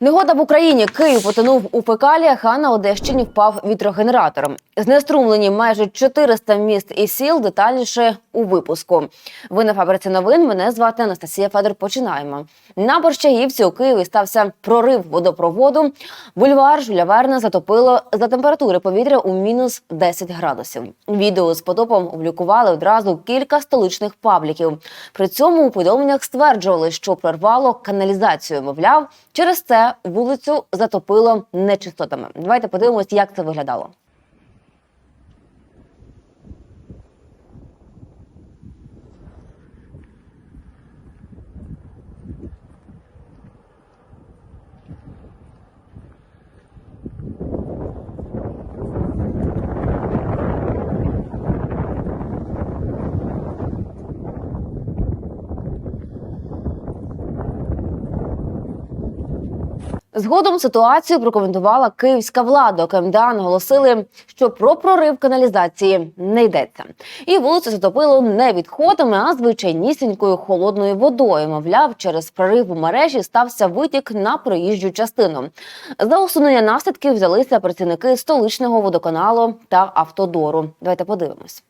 Негода в Україні Київ потонув у пекаліях, а на Одещині впав вітрогенератор. Знеструмлені майже 400 міст і сіл. Детальніше у випуску. Ви на фабриці новин. Мене звати Анастасія Федор. Починаємо. На Борщагівці у Києві стався прорив водопроводу. Бульвар Жуля Верна затопило за температури повітря у мінус 10 градусів. Відео з потопом опублікували одразу кілька столичних пабліків. При цьому у повідомленнях стверджували, що прорвало каналізацію. Мовляв, через це вулицю затопило нечистотами. Давайте подивимось, як це виглядало. Згодом ситуацію прокоментувала київська влада. КМДА наголосили, що про прорив каналізації не йдеться. І вулицю затопило не відходами, а звичайнісінькою холодною водою. Мовляв, через прорив у мережі стався витік на проїжджу частину. За усунення наслідків взялися працівники столичного водоканалу та автодору. Давайте подивимось.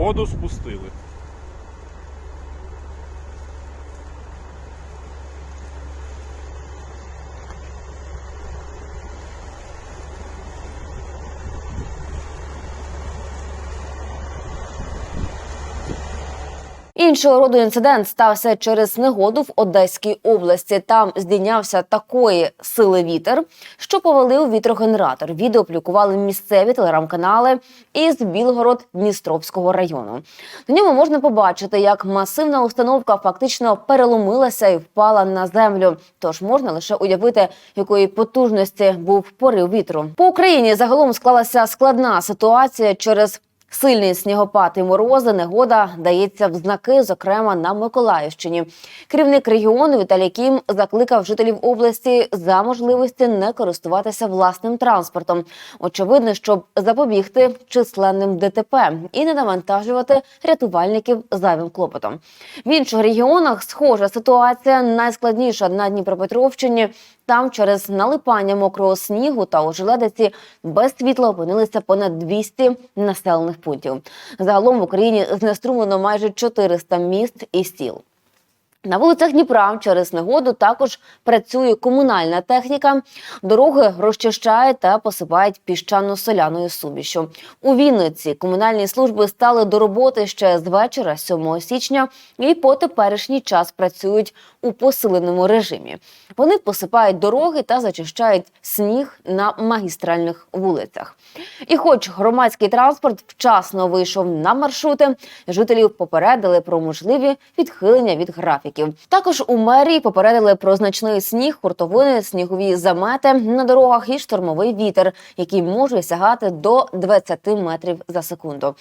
Воду спустили. Іншого роду інцидент стався через негоду в Одеській області. Там здійнявся такої сили вітер, що повалив вітрогенератор. Відео опублікували місцеві телеграм-канали із Білгород Дністровського району. На ньому можна побачити, як масивна установка фактично переломилася і впала на землю. Тож можна лише уявити, якої потужності був порив вітру. По Україні загалом склалася складна ситуація через Сильний снігопад і морози негода дається в знаки, зокрема на Миколаївщині. Керівник регіону Віталій Кім закликав жителів області за можливості не користуватися власним транспортом. Очевидно, щоб запобігти численним ДТП і не навантажувати рятувальників зайвим клопотом. В інших регіонах схожа ситуація найскладніша на Дніпропетровщині. Там через налипання мокрого снігу та ожеледиці без світла опинилися понад 200 населених пунктів. Загалом в Україні знеструмлено майже 400 міст і сіл. На вулицях Дніпра через негоду також працює комунальна техніка. Дороги розчищають та посипають піщано-соляною сумішю. У Вінниці комунальні служби стали до роботи ще з вечора, 7 січня, і по теперішній час працюють у посиленому режимі. Вони посипають дороги та зачищають сніг на магістральних вулицях. І, хоч громадський транспорт вчасно вийшов на маршрути, жителів попередили про можливі відхилення від графіків. Також у мерії попередили про значний сніг, хуртовини, снігові замети на дорогах і штормовий вітер, який може сягати до 20 метрів за секунду.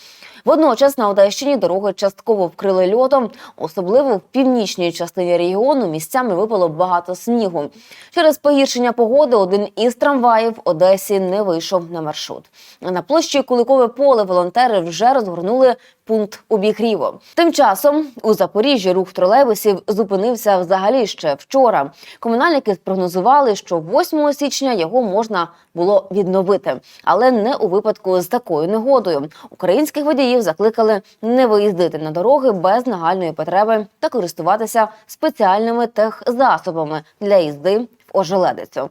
Водночас на Одещині дороги частково вкрили льотом, особливо в північній частині регіону місцями випало багато снігу. Через погіршення погоди один із трамваїв Одесі не вийшов на маршрут. На площі Куликове поле волонтери вже розгорнули пункт обігріву. Тим часом у Запоріжжі рух тролейбусів зупинився взагалі ще вчора. Комунальники спрогнозували, що 8 січня його можна було відновити, але не у випадку з такою негодою. Українських водіїв закликали не виїздити на дороги без нагальної потреби та користуватися спеціальними техзасобами для їзди ожеледицю.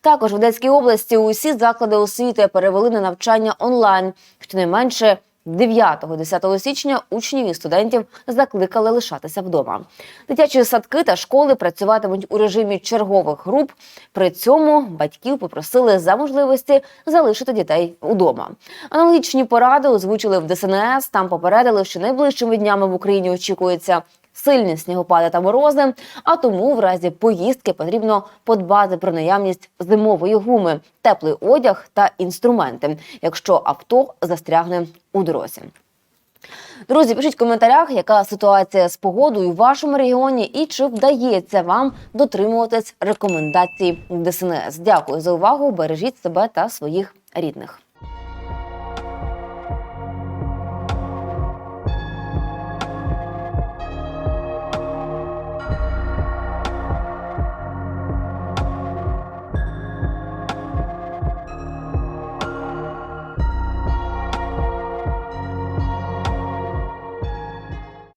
Також в Одеській області усі заклади освіти перевели на навчання онлайн. Щонайменше 9-10 січня учнів і студентів закликали лишатися вдома. Дитячі садки та школи працюватимуть у режимі чергових груп. При цьому батьків попросили за можливості залишити дітей удома. Аналогічні поради озвучили в ДСНС. Там попередили, що найближчими днями в Україні очікується сильні снігопади та морози. А тому в разі поїздки потрібно подбати про наявність зимової гуми, теплий одяг та інструменти, якщо авто застрягне у дорозі. Друзі, пишіть в коментарях, яка ситуація з погодою в вашому регіоні і чи вдається вам дотримуватись рекомендацій ДСНС. Дякую за увагу. Бережіть себе та своїх рідних.